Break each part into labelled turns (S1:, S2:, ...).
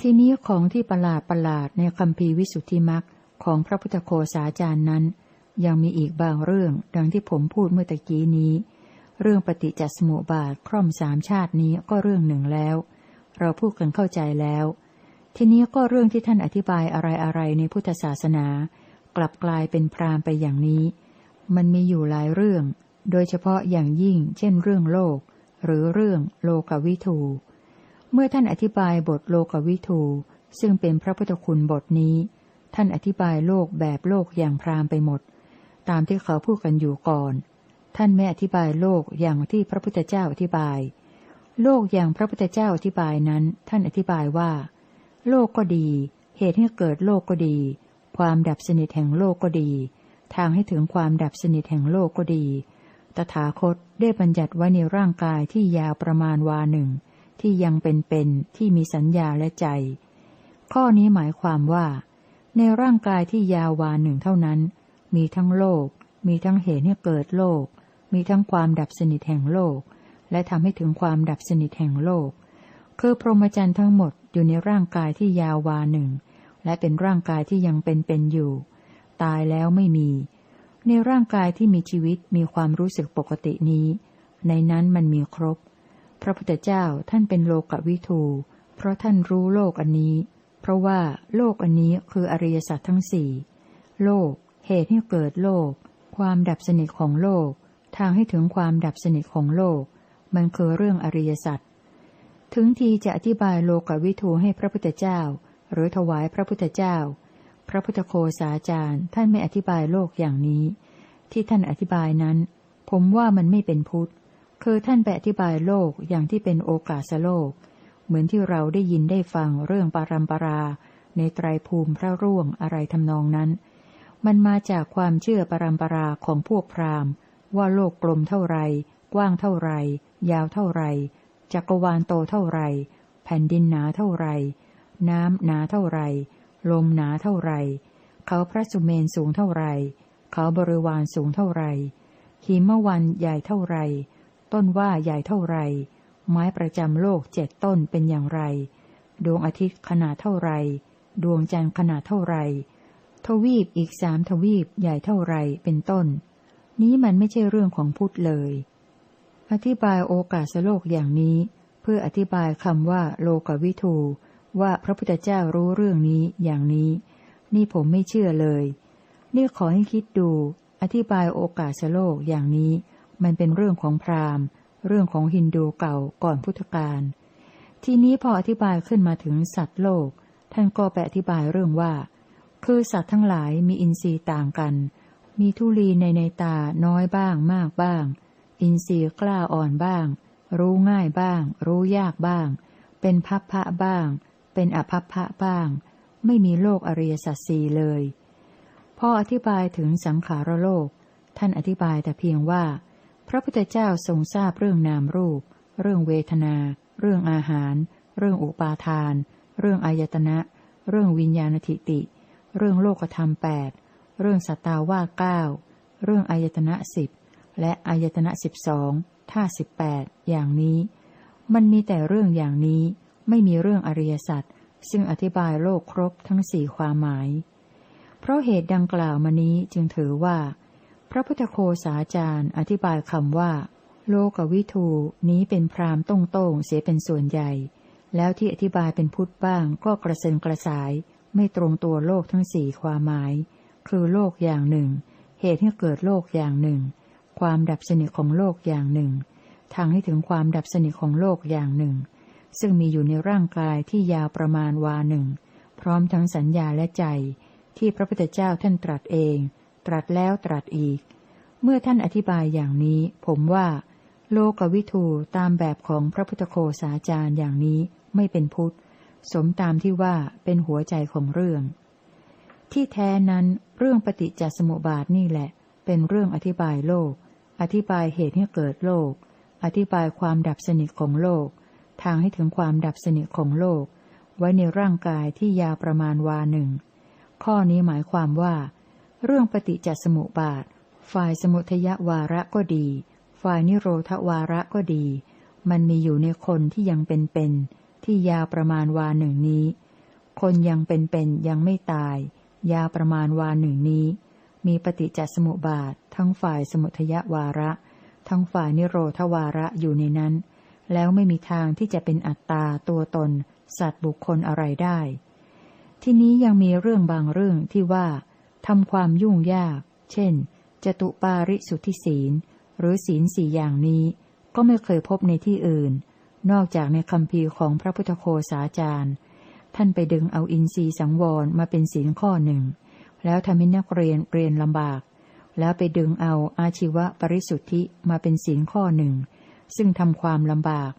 S1: ทีนี้ของที่ประหลาดประหลาดในคำพีวิสุทธิมักของพระพุทธโคสาจารย์นั้น ยังมีอีกบางเรื่องดังที่ผมพูดเมื่อตะกี้นี้ เรื่องปฏิจจสมุปบาทคร่อมสามชาตินี้ก็เรื่องหนึ่งแล้ว เราพูดกันเข้าใจแล้ว ทีนี้ก็เรื่องที่ท่านอธิบายอะไรอะไรในพุทธศาสนา กลับกลายเป็นพรามไปอย่างนี้ มันมีอยู่หลายเรื่อง โดยเฉพาะอย่างยิ่ง เช่น เรื่องโลก หรือเรื่องโลกวิถู เมื่อท่านอธิบายบทโลกวิถูซึ่งเป็นพระพุทธคุณบทนี้ ท่านอธิบายโลกแบบโลกอย่างพรามไปหมด ตามที่เขาพูดกันอยู่ก่อน ท่านไม่อธิบายโลกอย่างที่พระพุทธเจ้าอธิบาย โลกอย่างพระพุทธเจ้าอธิบายนั้น ท่านอธิบายว่า โลกก็ดี เหตุให้เกิดโลกก็ดี ความดับสนิทแห่งโลกก็ดี ทางให้ถึงความดับสนิทแห่งโลกก็ดี ตถาคตได้บัญญัติไว้ในร่างกายที่ยาวประมาณวาหนึ่ง ที่ยังเป็นเป็นที่มีสัญญาและใจ ข้อนี้หมายความว่า ในร่างกายที่ยาววานหนึ่งเท่านั้น มีทั้งโลก มีทั้งเหตุให้เกิดโลก มีทั้งความดับสนิทแห่งโลก และทำให้ถึงความดับสนิทแห่งโลก คือพรหมจรรย์ทั้งหมดอยู่ในร่างกายที่ยาววาหนึ่งและเป็นร่างกายที่ยังเป็นเป็นอยู่ ตายแล้วไม่มี ในร่างกายที่มีชีวิตมีความรู้สึกปกตินี้ ในนั้นมันมีครบ พระพุทธเจ้าท่านเป็นโลกวิทู เพราะท่านรู้โลกอันนี้ เพราะว่าโลกอันนี้คืออริยสัจทั้งสี่โลก เหตุให้เกิดโลก ความดับสนิทของโลก ทางให้ถึงความดับสนิทของโลก มันคือเรื่องอริยสัจถึงทีจะอธิบายโลกวิทูให้พระพุทธเจ้า หรือถวายพระพุทธเจ้า พระพุทธโคสาจารย์ท่านไม่อธิบายโลกอย่างนี้ ที่ท่านอธิบายนั้น ผมว่ามันไม่เป็นพุทธ คือท่านไปอธิบายโลกอย่างที่เป็นโอกาสโลก เหมือนที่เราได้ยินได้ฟังเรื่องปารัมปรา ในไตรภูมิพระร่วงอะไรทำนองนั้น มันมาจากความเชื่อปารัมปราของพวกพราหมณ์ ว่าโลกกลมเท่าไร กว้างเท่าไร ยาวเท่าไร จักรวาลโตเท่าไร แผ่นดินหนาเท่าไร น้ำหนาเท่าไร ลมหนาเท่าไร เขาพระสุเมนสูงเท่าไร เขาบริวารสูงเท่าไรหิมะวันใหญ่เท่าไร ต้นว่าใหญ่เท่าไร ไม้ประจำโลกเจ็ดต้นเป็นอย่างไร ดวงอาทิตย์ขนาดเท่าไร ดวงจันทร์ขนาดเท่าไร ทวีปอีกสามทวีปใหญ่เท่าไรเป็นต้น นี้มันไม่ใช่เรื่องของพุทธเลย อธิบายโอกาสโลกอย่างนี้ เพื่ออธิบายคำว่าโลกวิทูว่าพระพุทธเจ้ารู้เรื่องนี้อย่างนี้ นี่ผมไม่เชื่อเลย นี่ขอให้คิดดู อธิบายโอกาสโลกอย่างนี้ มันเป็นเรื่องของพราหมณ์ เรื่องของฮินดูเก่าก่อนพุทธกาล ทีนี้พออธิบายขึ้นมาถึงสัตว์โลก ท่านก็ไปอธิบายเรื่องว่า คือสัตว์ทั้งหลายมีอินทรีย์ต่างกัน มีทุลีในในตาน้อยบ้างมากบ้าง อินทรีย์กล้าอ่อนบ้าง รู้ง่ายบ้าง รู้ยากบ้าง เป็นพัพพะบ้าง เป็นอภัพพะบ้าง ไม่มีโลกอริยสัจสีเลยพออธิบายถึงสังขารโลก ท่านอธิบายแต่เพียงว่า พระพุทธเจ้าทรงทราบเรื่องนามรูป เรื่องเวทนา เรื่องอาหาร เรื่องอุปาทาน เรื่องอายตนะ เรื่องวิญญาณทิติ เรื่องโลกธรรมแปดเรื่องสัตตาว่าเก้าเรื่องอายตนะสิบและอายตนะสิบสองท่าสิบแปดอย่างนี้ มันมีแต่เรื่องอย่างนี้ ไม่มีเรื่องอริยสัจซึ่งอธิบายโลกครบทั้งสี่ความหมาย เพราะเหตุดังกล่าวมานี้จึงถือว่า พระพุทธโคสาจารย์อธิบายคำว่า โลกวิทูนี้เป็นพรามต้งโต้งเสียเป็นส่วนใหญ่ แล้วที่อธิบายเป็นพุทธบ้างก็กระเซ็นกระสาย ไม่ตรงตัวโลกทั้งสี่ความหมาย คือโลกอย่างหนึ่ง เหตุให้เกิดโลกอย่างหนึ่ง ความดับสนิทของโลกอย่างหนึ่ง ทางให้ถึงความดับสนิทของโลกอย่างหนึ่ง ซึ่งมีอยู่ในร่างกายที่ยาวประมาณวาหนึ่งพร้อมทั้งสัญญาและใจที่พระพุทธเจ้าท่านตรัสเอง ตรัสแล้วตรัสอีก เมื่อท่านอธิบายอย่างนี้ ผมว่า โลกวิทูตามแบบของพระพุทธโคสาจารย์อย่างนี้ไม่เป็นพุทธ สมตามที่ว่าเป็นหัวใจของเรื่อง ที่แท้นั้นเรื่องปฏิจจสมุปบาทนี่แหละ เป็นเรื่องอธิบายโลก อธิบายเหตุให้เกิดโลก อธิบายความดับสนิทของโลก ทางให้ถึงความดับสนิทของโลก ไว้ในร่างกายที่ยาวประมาณวาหนึ่งข้อนี้หมายความว่า เรื่องปฏิจจสมุปบาท ฝ่ายสมุทยวาระก็ดี ฝ่ายนิโรธวาระก็ดี มันมีอยู่ในคนที่ยังเป็นเป็นที่ยาวประมาณวาหนึ่งนี้ คนยังเป็นๆยังไม่ตาย ยาวประมาณวาหนึ่งนี้ มีปฏิจจสมุปบาท ทั้งฝ่ายสมุทยวาระ ทั้งฝ่ายนิโรธวาระอยู่ในนั้น แล้วไม่มีทางที่จะเป็นอัตตาตัวตน สัตว์บุคคลอะไรได้ ที่นี้ยังมีเรื่องบางเรื่องที่ว่า ทำความยุ่งยาก เช่น จตุปาริสุทธิศีล หรือศีลสี่อย่างนี้ ก็ไม่เคยพบในที่อื่น นอกจากในคำพีของพระพุทธโคสาจารย์ ท่านไปดึงเอาอินทรีย์สังวรมาเป็นศีลข้อหนึ่ง แล้วทำให้นักเรียนเรียนลำบาก แล้วไปดึงเอาอาชีวะปริสุทธิมาเป็นศีลข้อหนึ่ง ซึ่งทำความลำบาก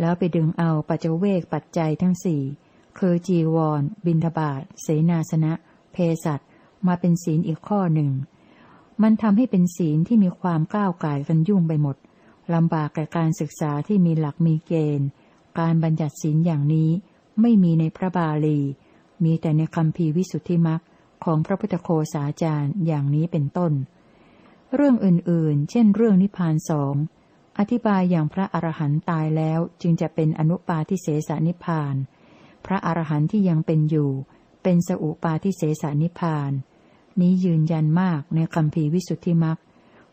S1: แล้วไปดึงเอาปัจเจเวกปัจจัยทั้งสี่คือจีวร บินทบาทเสนาสนะ เพสัต มาเป็นศีลอีกข้อหนึ่ง มันทำให้เป็นศีลที่มีความก้าวไก่กันยุ่งไปหมดลำบากแก่การศึกษาที่มีหลักมีเกณฑ์ การบัญญัติศีลอย่างนี้ไม่มีในพระบาลี มีแต่ในคำพีวิสุทธิมักของพระพุทธโคสาจารย์อย่างนี้เป็นต้น เรื่องอื่นๆ เช่นเรื่องนิพพานสอง อธิบายอย่างพระอรหันต์ตายแล้วจึงจะเป็นอนุปาทิเสสนิพพาน พระอรหันต์ที่ยังเป็นอยู่ เป็นสอุปาทิเสสนิพพาน นี้ยืนยันมากในคำพีวิสุทธิมัก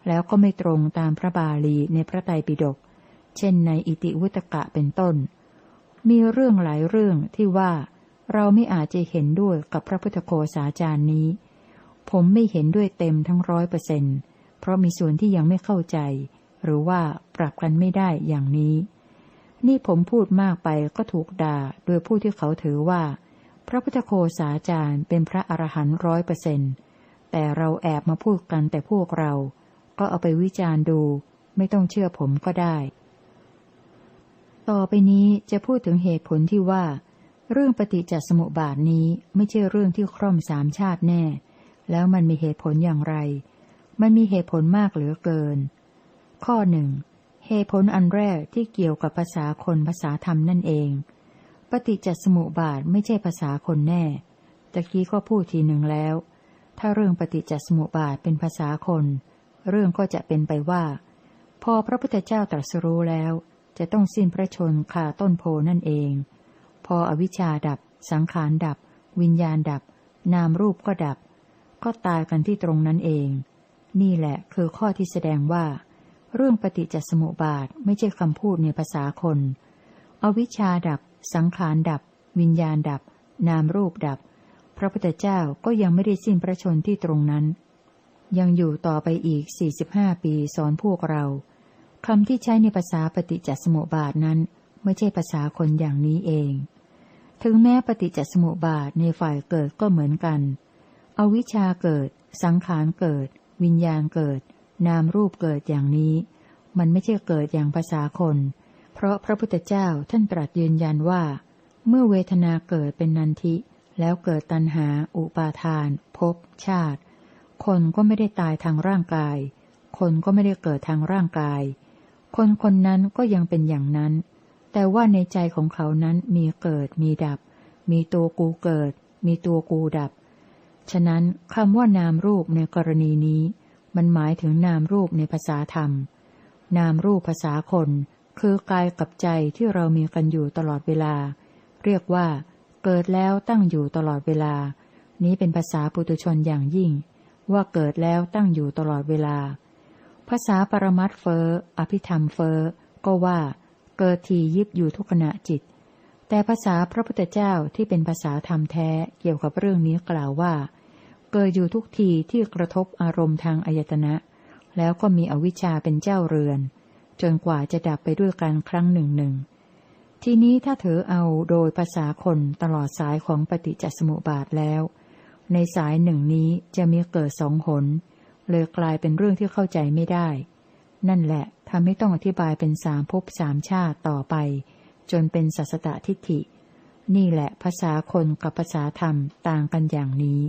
S1: แล้วก็ไม่ตรงตามพระบาลีในพระไตรปิฎก เช่นในอิติวุตกะเป็นต้น มีเรื่องหลายเรื่องที่ว่าเราไม่อาจจะเห็นด้วยกับพระพุทธโคสาจารย์นี้ ผมไม่เห็นด้วยเต็มทั้งร้อยเปอร์เซนเพราะมีส่วนที่ยังไม่เข้าใจ หรือว่าปรับกันไม่ได้อย่างนี้ นี่ผมพูดมากไปก็ถูกด่าโดยผู้ที่เขาถือว่า พระพุทธโคสาจารย์เป็นพระอรหันต์ร้อยเปอร์เซนต์ แต่เราแอบมาพูดกันแต่พวกเรา ก็เอาไปวิจารณ์ดู ไม่ต้องเชื่อผมก็ได้ ต่อไปนี้จะพูดถึงเหตุผลที่ว่า เรื่องปฏิจจสมุปบาทนี้ไม่ใช่เรื่องที่คร่อมสามชาติแน่ แล้วมันมีเหตุผลอย่างไร มันมีเหตุผลมากเหลือเกิน ข้อหนึ่งเหตุผลอันแรกที่เกี่ยวกับภาษาคนภาษาธรรมนั่นเอง ปฏิจจสมุปบาทไม่ใช่ภาษาคนแน่ตะกี้ก็พูดทีหนึ่งแล้ว ถ้าเรื่องปฏิจจสมุปบาทเป็นภาษาคน เรื่องก็จะเป็นไปว่า พอพระพุทธเจ้าตรัสรู้แล้ว จะต้องสิ้นพระชนคาต้นโพนั่นเอง พออวิชชาดับ สังขารดับ วิญญาณดับ นามรูปก็ดับ ก็ตายกันที่ตรงนั้นเอง นี่แหละคือข้อที่แสดงว่า เรื่องปฏิจจสมุปบาทไม่ใช่คำพูดในภาษาคน อวิชชาดับ สังขารดับ วิญญาณดับ นามรูปดับ พระพุทธเจ้าก็ยังไม่ได้สิ้นพระชนที่ตรงนั้น ยังอยู่ต่อไปอีกสี่สิบห้าปีสอนพวกเราคำที่ใช้ในภาษาปฏิจจสมุปบาทนั้น ไม่ใช่ภาษาคนอย่างนี้เอง ถึงแม้ปฏิจจสมุปบาทในฝ่ายเกิดก็เหมือนกันอวิชชาเกิด สังขารเกิด วิญญาณเกิด นามรูปเกิดอย่างนี้ มันไม่ใช่เกิดอย่างภาษาคน เพราะพระพุทธเจ้าท่านตรัสยืนยันว่า เมื่อเวทนาเกิดเป็นนันทิ แล้วเกิดตัณหา อุปาทานภพชาติ คนก็ไม่ได้ตายทางร่างกาย คนก็ไม่ได้เกิดทางร่างกาย คนคนนั้นก็ยังเป็นอย่างนั้น แต่ว่าในใจของเขานั้นมีเกิดมีดับ มีตัวกูเกิด มีตัวกูดับ ฉะนั้นคำว่านามรูปในกรณีนี้ มันหมายถึงนามรูปในภาษาธรรม นามรูปภาษาคน คือกายกับใจที่เรามีกันอยู่ตลอดเวลา เรียกว่า เกิดแล้วตั้งอยู่ตลอดเวลา นี้เป็นภาษาปุตุชนอย่างยิ่ง ว่าเกิดแล้วตั้งอยู่ตลอดเวลา ภาษาปรมัตเฟออภิธรรมเฟอก็ว่า เกิดทียิบอยู่ทุกขณะจิต แต่ภาษาพระพุทธเจ้าที่เป็นภาษาธรรมแท้เกี่ยวกับเรื่องนี้กล่าวว่า เกิดอยู่ทุกทีที่กระทบอารมณ์ทางอายตนะ แล้วก็มีอวิชชาเป็นเจ้าเรือน จนกว่าจะดับไปด้วยการครั้งหนึ่งหนึ่ง ทีนี้ถ้าเธอเอาโดยภาษาคนตลอดสายของปฏิจจสมุปบาทแล้ว ในสายหนึ่งนี้จะมีเกิดสองหน เลยกลายเป็นเรื่องที่เข้าใจไม่ได้ นั่นแหละทำให้ต้องอธิบายเป็นสามภพสามชาติต่อไป จนเป็นสัสตทิฏฐิ นี่แหละภาษาคนกับภาษาธรรมต่างกันอย่างนี้